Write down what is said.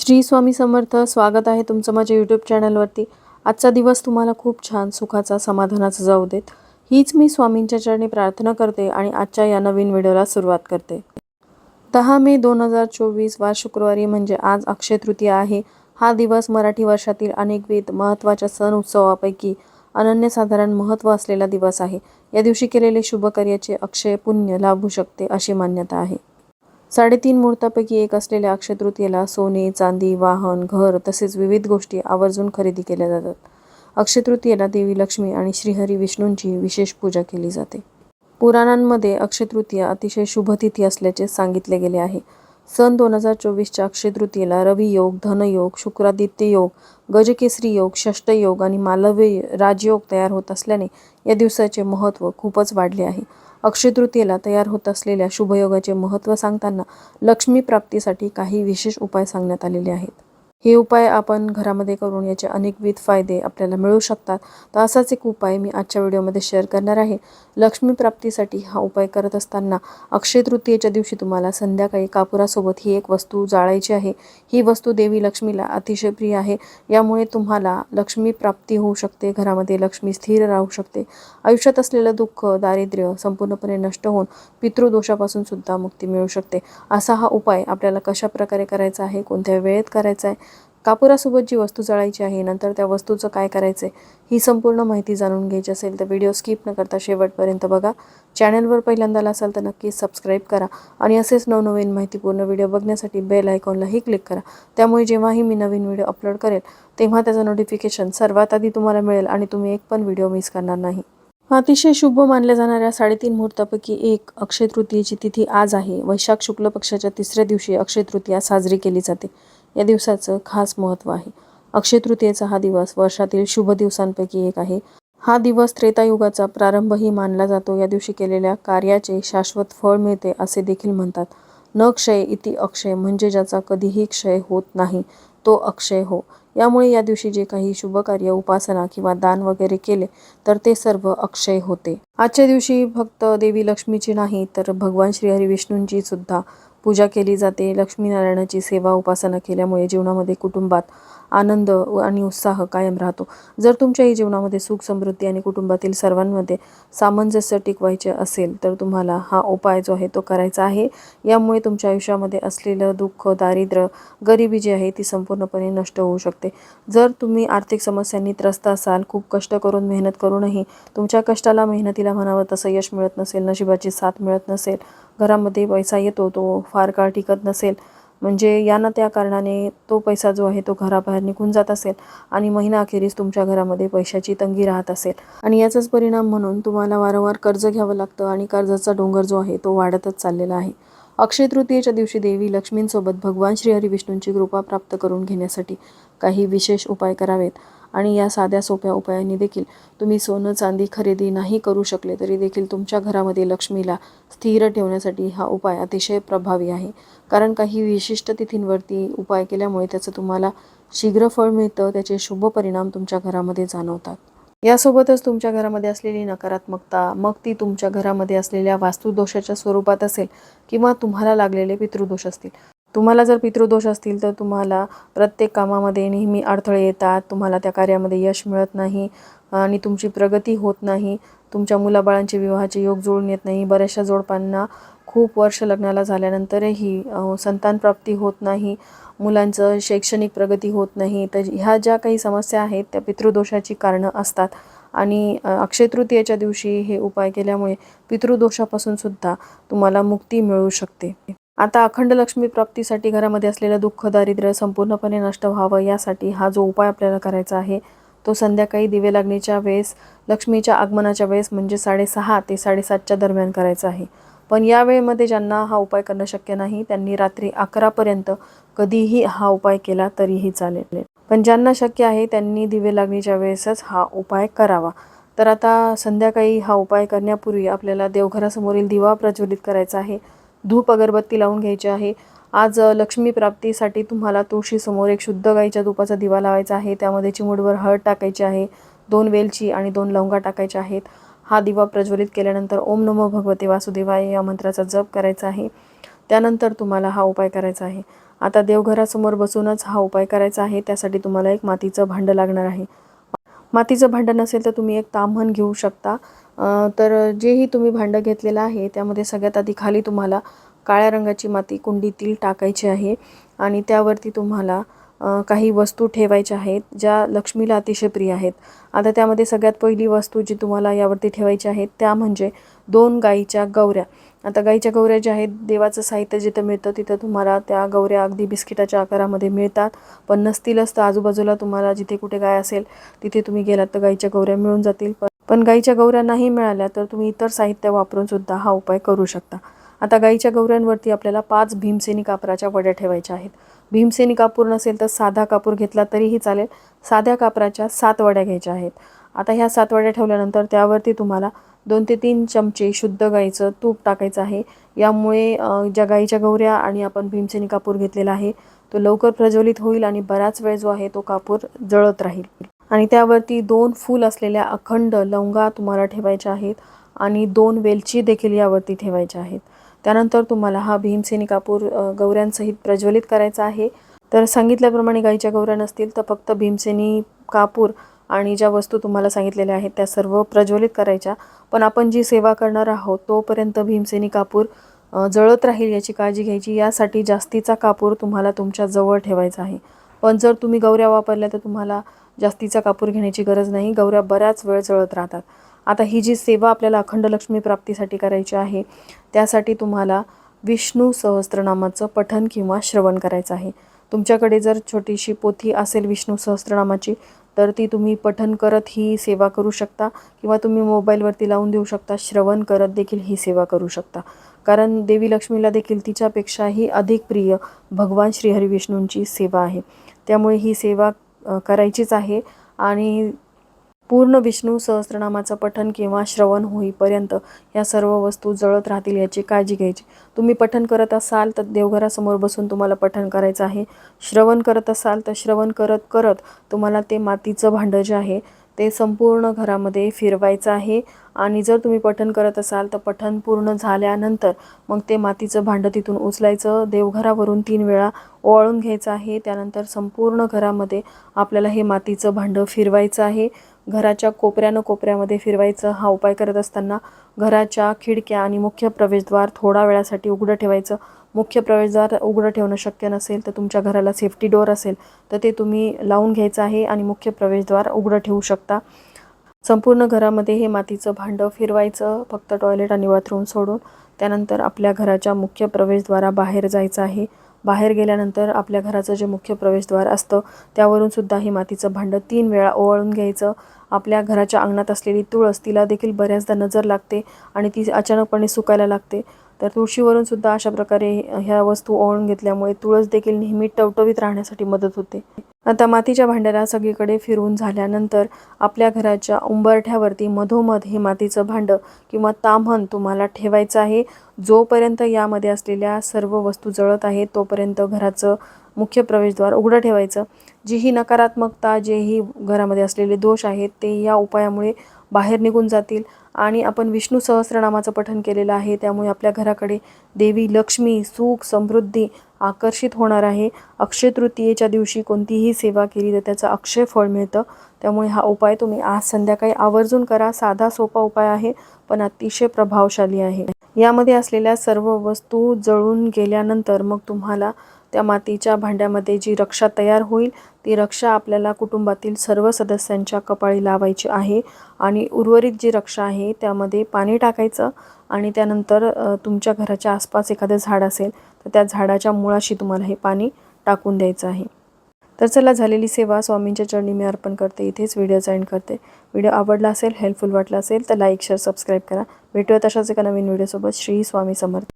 श्री स्वामी समर्थ स्वागत आहे तुमचं माझ्या यूट्यूब चॅनलवरती आजचा दिवस तुम्हाला खूप छान सुखाचा समाधानाचा जाऊ देत. हीच मी स्वामींच्या चरणी प्रार्थना करते आणि आजच्या या नवीन व्हिडिओला सुरुवात करते. दहा मे दोन हजार चोवीस वार शुक्रवारी म्हणजे आज अक्षय तृतीया आहे. हा दिवस मराठी वर्षातील अनेकविध महत्त्वाच्या सण उत्सवापैकी अनन्यसाधारण महत्त्व असलेला दिवस आहे. या दिवशी केलेले शुभ कार्याचे अक्षय पुण्य लाभू शकते अशी मान्यता आहे. साडेतीन मुहूर्तापैकी एक असलेल्या अक्षय तृतीयेला सोने चांदी वाहन घर तसेच विविध गोष्टी आवर्जून खरेदी केल्या जातात. अक्षयतृतीयेला देवी लक्ष्मी आणि श्रीहरी विष्णूंची विशेष पूजा केली जाते. पुराणांमध्ये अक्षयतृतीया अतिशय शुभतिथी असल्याचे सांगितले गेले आहे. सन दोन हजार चोवीसच्या अक्षय तृतीयेला धनयोग शुक्रादित्य योग गजकेसरी योग षष्टयोग आणि मालव्य राजयोग तयार होत असल्याने या दिवसाचे महत्त्व खूपच वाढले आहे. अक्षय तृतीयेला तयार होत असलेल्या शुभयोगाचे महत्त्व सांगताना लक्ष्मी प्राप्तीसाठी काही विशेष उपाय सांगण्यात आलेले आहेत. हे उपाय आपण घरामध्ये करून याचे अनेकविध फायदे आपल्याला मिळू शकतात. तर असाच एक उपाय मी आजच्या व्हिडिओमध्ये शेअर करणार आहे. लक्ष्मी प्राप्तीसाठी हा उपाय करत असताना अक्षय तृतीयेच्या दिवशी तुम्हाला संध्याकाळी कापुरासोबत ही एक वस्तू जाळायची आहे. ही वस्तू देवी लक्ष्मीला अतिशय प्रिय आहे. यामुळे तुम्हाला लक्ष्मी प्राप्ती होऊ शकते. घरामध्ये लक्ष्मी स्थिर राहू शकते. आयुष्यात असलेलं दुःख दारिद्र्य संपूर्णपणे नष्ट होऊन पितृदोषापासून सुद्धा मुक्ती मिळू शकते. असा हा उपाय आपल्याला कशा प्रकारे करायचा आहे? कोणत्या वेळेत करायचा आहे? कापुरासोबत जी वस्तू जळायची आहे नंतर त्या वस्तूचं काय करायचं आहे ही संपूर्ण माहिती जाणून घ्यायची असेल तर व्हिडिओ स्किप न करता शेवटपर्यंत बघा. चॅनलवर पहिल्यांदाला असाल तर नक्की सबस्क्राईब करा आणि असेच नवनवीन माहितीपूर्ण व्हिडिओ बघण्यासाठी बेल आयकॉनलाही क्लिक करा. त्यामुळे जेव्हाही मी नवीन व्हिडिओ अपलोड करेल तेव्हा त्याचं नोटिफिकेशन सर्वात आधी तुम्हाला मिळेल आणि तुम्ही एक पण व्हिडिओ मिस करणार नाही. अतिशय शुभ मानल्या जाणाऱ्या साडेतीन मुहूर्तापैकी एक अक्षय तृतीयेची तिथी आज आहे. वैशाख शुक्ल पक्षाच्या तिसऱ्या दिवशी अक्षय तृतीया साजरी केली जाते. या दिवसाचं खास महत्त्व आहे. अक्षय तृतीयेचा हा दिवस वर्षातील शुभ दिवसांपैकी एक आहे. हा दिवस त्रेतायुगाचा प्रारंभही मानला जातो. या दिवशी केलेल्या कार्याचे शाश्वत फळ मिळते असे देखील म्हणतात. न क्षय इति अक्षय म्हणजे ज्याचा कधीही क्षय होत नाही तो अक्षय हो. यामुळे या दिवशी जे काही शुभ कार्य उपासना किंवा दान वगैरे केले तर ते सर्व अक्षय होते. आजच्या दिवशी फक्त देवी लक्ष्मीची नाही तर भगवान श्रीहरी विष्णूंची सुद्धा. पूजा केली जाते. लक्ष्मीनारायणाची सेवा उपासना केल्यामुळे जीवनामध्ये कुटुंबात आनंद आणि उत्साह कायम राहतो. जर तुमच्याही जीवनामध्ये सुख समृद्धी आणि कुटुंबातील सर्वांमध्ये सामंजस्य टिकवायचे असेल तर तुम्हाला हा उपाय जो आहे तो करायचा आहे. यामुळे तुमच्या आयुष्यामध्ये असलेलं दुःख दारिद्र्य गरिबी जी आहे ती संपूर्णपणे नष्ट होऊ शकते. जर तुम्ही आर्थिक समस्यांनी त्रस्त असाल खूप कष्ट करून मेहनत करूनही तुमच्या कष्टाला मेहनतीला म्हणावं तसं यश मिळत नसेल नशिबाची साथ मिळत नसेल घरामध्ये पैसा येतो तो फार काळ टिकत नसेल म्हणजे या ना त्या कारणाने तो पैसा जो आहे तो घराबाहेर निघून जात असेल आणि महिना अखेरीस तुमच्या घरामध्ये पैशाची तंगी राहत असेल. आणि याचाच परिणाम म्हणून तुम्हाला वारंवार कर्ज घ्यावं लागतं आणि कर्जाचा डोंगर जो आहे तो वाढतच चाललेला आहे. अक्षय तृतीयेच्या दिवशी देवी लक्ष्मींसोबत भगवान श्रीहरी विष्णूंची कृपा प्राप्त करून घेण्यासाठी काही विशेष उपाय करावेत. आणि या साध्या सोप्या उपायांनी देखील तुम्ही सोनं चांदी खरेदी नाही करू शकले तरी देखील तुमच्या घरामध्ये लक्ष्मीला स्थिर ठेवण्यासाठी हा उपाय अतिशय प्रभावी आहे. कारण काही विशिष्ट तिथींवरती उपाय केल्यामुळे त्याचं तुम्हाला शीघ्र फळ मिळतं त्याचे शुभ परिणाम तुमच्या घरामध्ये जाणवतात. यासोबतच तुमच्या घरामध्ये असलेली नकारात्मकता मग ती तुमच्या घरामध्ये असलेल्या वास्तुदोषाच्या स्वरूपात असेल किंवा तुम्हाला लागलेले पितृदोष असतील. तुम्हाला जर पितृदोष असतील तर तुम्हाला प्रत्येक कामामध्ये नेहमी अडथळे येतात. तुम्हाला त्या कार्यामध्ये यश मिळत नाही आणि तुमची प्रगती होत नाही. तुमच्या मुलाबाळांचे विवाहाचे योग जुळून येत नाही. बऱ्याचशा जोडपांना खूप वर्ष लग्नाला झाल्यानंतरही संतानप्राप्ती होत नाही. मुलांचं शैक्षणिक प्रगती होत नाही. तर ह्या ज्या काही समस्या आहेत त्या पितृदोषाची कारणं असतात. आणि अक्षय तृतीयेच्या दिवशी हे उपाय केल्यामुळे पितृदोषापासून सुद्धा तुम्हाला मुक्ती मिळू शकते. आता अखंड लक्ष्मी प्राप्तीसाठी घरामध्ये असलेलं दुःख दारिद्र्य संपूर्णपणे नष्ट व्हावं यासाठी हा जो उपाय आपल्याला करायचा आहे तो संध्याकाळी दिवे लागण्याच्या वेळेस लक्ष्मीच्या आगमनाच्या वेळेस म्हणजे साडेसहा ते साडेसातच्या दरम्यान करायचा आहे. पण या वेळेमध्ये ज्यांना हा उपाय करणं शक्य नाही त्यांनी रात्री अकरापर्यंत कधीही हा उपाय केला तरीही चालेल. पण ज्यांना शक्य आहे त्यांनी दिवे लागणीच्या वेळेसच हा उपाय करावा. तर आता संध्याकाळी हा उपाय करण्यापूर्वी आपल्याला देवघरासमोरील दिवा प्रज्वलित करायचा आहे. धूप अगरबत्ती लावून घ्यायची आहे. आज लक्ष्मी प्राप्तीसाठी तुम्हाला तुळशीसमोर एक शुद्ध गाईच्या धुपाचा दिवा लावायचा आहे. त्यामध्ये चिमुडवर हळद टाकायची आहे. दोन वेलची आणि दोन लवंगा टाकायच्या आहेत. हा दिवा प्रज्वलित केल्यानंतर ओम नमो भगवते वासुदेवाय या मंत्राचा जप करायचा आहे. त्यानंतर तुम्हाला हा उपाय करायचा आहे. आता देवघरासमोर बसूनच हा उपाय करायचा आहे. त्यासाठी तुम्हाला एक मातीचं भांडं लागणार आहे. मातीचं भांडं नसेल तर तुम्ही एक ताम्हण घेऊ शकता. तर जेही तुम्ही भांडं घेतलेलं आहे त्यामध्ये सगळ्यात आधी खाली तुम्हाला काळ्या रंगाची माती कुंडीतील टाकायची आहे आणि त्यावरती तुम्हाला काही वस्तू ठेवायच्या आहेत ज्या लक्ष्मीला अतिशय प्रिय आहेत. आता त्यामध्ये सगळ्यात पहिली वस्तू जी तुम्हाला यावरती ठेवायची आहेत त्या म्हणजे दोन गाईच्या गौऱ्या. आता गाईच्या गौऱ्या ज्या आहेत देवाचं साहित्य जिथं मिळतं तिथं तुम्हाला त्या गौऱ्या अगदी बिस्किटाच्या आकारामध्ये मिळतात. पण नसतीलच तर आजूबाजूला तुम्हाला जिथे कुठे गाय असेल तिथे तुम्ही गेलात तर गाईच्या गौऱ्या मिळून जातील. पण पण गाईच्या गवऱ्या नाही मिळाल्या तर तुम्ही इतर साहित्य वापरून सुद्धा हा उपाय करू शकता. आता गाईच्या गौऱ्यांवरती आपल्याला पाच भीमसेनी कापराच्या वड्या ठेवायच्या आहेत. भीमसेनी कापूर नसेल तर साधा कापूर घेतला तरीही चालेल. साध्या कापराच्या सात वड्या घ्यायच्या आहेत. आता ह्या सात वड्या ठेवल्यानंतर त्यावरती तुम्हाला दोन ते तीन चमचे शुद्ध गाईचं तूप टाकायचं आहे. यामुळे ज्या गाईच्या गौऱ्या आणि आपण भीमसेनी कापूर घेतलेला आहे तो लवकर प्रज्वलित होईल आणि बराच वेळ जो आहे तो कापूर जळत राहील. आणि त्यावरती दोन फूल असलेल्या अखंड लवंगा तुम्हाला ठेवायच्या आहेत आणि दोन वेलची देखील यावरती ठेवायच्या आहेत. त्यानंतर तुम्हाला हा भीमसेनी कापूर गौऱ्यांसहित प्रज्वलित करायचा आहे. तर सांगितल्याप्रमाणे गाईच्या गौऱ्या नसतील तर फक्त भीमसेनी कापूर आणि ज्या वस्तू तुम्हाला सांगितलेल्या आहेत त्या सर्व प्रज्वलित करायच्या. पण आपण जी सेवा करणार आहोत तोपर्यंत भीमसेनी कापूर जळत राहील याची काळजी घ्यायची. यासाठी जास्तीचा कापूर तुम्हाला तुमच्या जवळ ठेवायचा आहे. पण जर तुम्ही गौऱ्या वापरल्या तर तुम्हाला जास्तीचा कापूर घेण्याची गरज नाही. गौऱ्या बऱ्याच वेळ जळत राहतात. आता ही जी सेवा आपल्याला अखंड लक्ष्मी प्राप्तीसाठी करायची आहे त्यासाठी तुम्हाला विष्णू सहस्त्रनामाचं पठन किंवा श्रवण करायचं आहे. तुमच्याकडे जर छोटीशी पोथी असेल विष्णू सहस्त्रनामाची तर ती तुम्ही पठन करत ही सेवा करू शकता किंवा तुम्ही मोबाईलवरती लावून देऊ शकता. श्रवण करत देखील ही सेवा करू शकता. कारण देवी लक्ष्मीला देखील तिच्यापेक्षाही अधिक प्रिय भगवान श्रीहरी विष्णूंची सेवा आहे. त्यामुळे ही सेवा करायचीच आहे. आणि पूर्ण विष्णू सहस्त्रनामाचं पठन किंवा श्रवण होईपर्यंत या सर्व वस्तू जळत राहतील याची काळजी घ्यायची. तुम्ही पठन करत असाल तर देवघरासमोर बसून तुम्हाला पठन करायचं आहे. श्रवण करत असाल तर श्रवण करत करत तुम्हाला ते मातीचं भांडं जे आहे ते संपूर्ण घरामध्ये फिरवायचं आहे. आणि जर तुम्ही पठण करत असाल तर पठण पूर्ण झाल्यानंतर मग ते मातीचं भांडं तिथून उचलायचं. देवघरावरून तीन वेळा ओवाळून घ्यायचं आहे. त्यानंतर संपूर्ण घरामध्ये आपल्याला हे मातीचं भांडं फिरवायचं आहे. घराच्या कोपऱ्यानं कोपऱ्यामध्ये फिरवायचं. हा उपाय करत असताना घराच्या खिडक्या आणि मुख्य प्रवेशद्वार थोडा वेळासाठी उघडं ठेवायचं. मुख्य प्रवेशद्वार उघडं ठेवणं शक्य नसेल तर तुमच्या घराला सेफ्टी डोअर असेल तर ते तुम्ही लावून घ्यायचं आहे आणि मुख्य प्रवेशद्वार उघडं ठेवू शकता. संपूर्ण घरामध्ये हे मातीचं भांडं फिरवायचं फक्त टॉयलेट आणि बाथरूम सोडून. त्यानंतर आपल्या घराच्या मुख्य प्रवेशद्वाराबाहेर जायचं आहे. बाहेर गेल्यानंतर आपल्या घराचं जे मुख्य प्रवेशद्वार असतं त्यावरून सुद्धा हे मातीचं भांडं तीन वेळा ओवाळून घ्यायचं. आपल्या घराच्या अंगणात असलेली तुळस तिला देखील बऱ्याचदा नजर लागते आणि ती अचानकपणे सुकायला लागते. तर तुळशीवरून सुद्धा अशा प्रकारे ह्या वस्तू ओळून घेतल्यामुळे तुळस देखील नेहमी टवटवीत राहण्यासाठी मदत होते. आता मातीच्या भांड्याला सगळीकडे फिरून झाल्यानंतर आपल्या घराच्या उंबरठ्यावरती मधोमध हे मातीचं भांडं किंवा ताम्हण तुम्हाला ठेवायचं आहे. जोपर्यंत यामध्ये असलेल्या सर्व वस्तू जळत आहेत तोपर्यंत घराचं मुख्य प्रवेशद्वार उघडं ठेवायचं. जी ही नकारात्मकता जेही घरामध्ये असलेले दोष आहेत ते या उपायामुळे बाहेर निघून जातील. आणि आपण विष्णू सहस्रनामाचं पठण केलेलं आहे. त्यामुळे आपल्या घराकडे देवी लक्ष्मी सुख समृद्धी आकर्षित होणार आहे. अक्षय तृतीयेच्या दिवशी कोणतीही सेवा केली तर त्याचं अक्षय फळ मिळतं. त्यामुळे हा उपाय तुम्ही आज संध्याकाळी आवर्जून करा. साधा सोपा उपाय आहे पण अतिशय प्रभावशाली आहे. यामध्ये असलेल्या सर्व वस्तू जळून गेल्यानंतर मग तुम्हाला त्या मातीच्या भांड्यामध्ये जी रक्षा तयार होईल ती रक्षा आपल्याला कुटुंबातील सर्व सदस्यांच्या कपाळी लावायची आहे. आणि उर्वरित जी रक्षा आहे त्यामध्ये पाणी टाकायचं आणि त्यानंतर तुमच्या घराच्या आसपास एखादं झाड असेल तर त्या झाडाच्या मुळाशी तुम्हाला हे पाणी टाकून द्यायचं आहे. तर चला झालेली सेवा स्वामींच्या चरणी मी अर्पण करते. इथेच व्हिडिओ जॉईन करते. व्हिडिओ आवडला असेल हेल्पफुल वाटला असेल तर लाईक शेअर सबस्क्राईब करा. भेटूया तशाच एका नवीन व्हिडिओसोबत. श्री स्वामी समर्थ.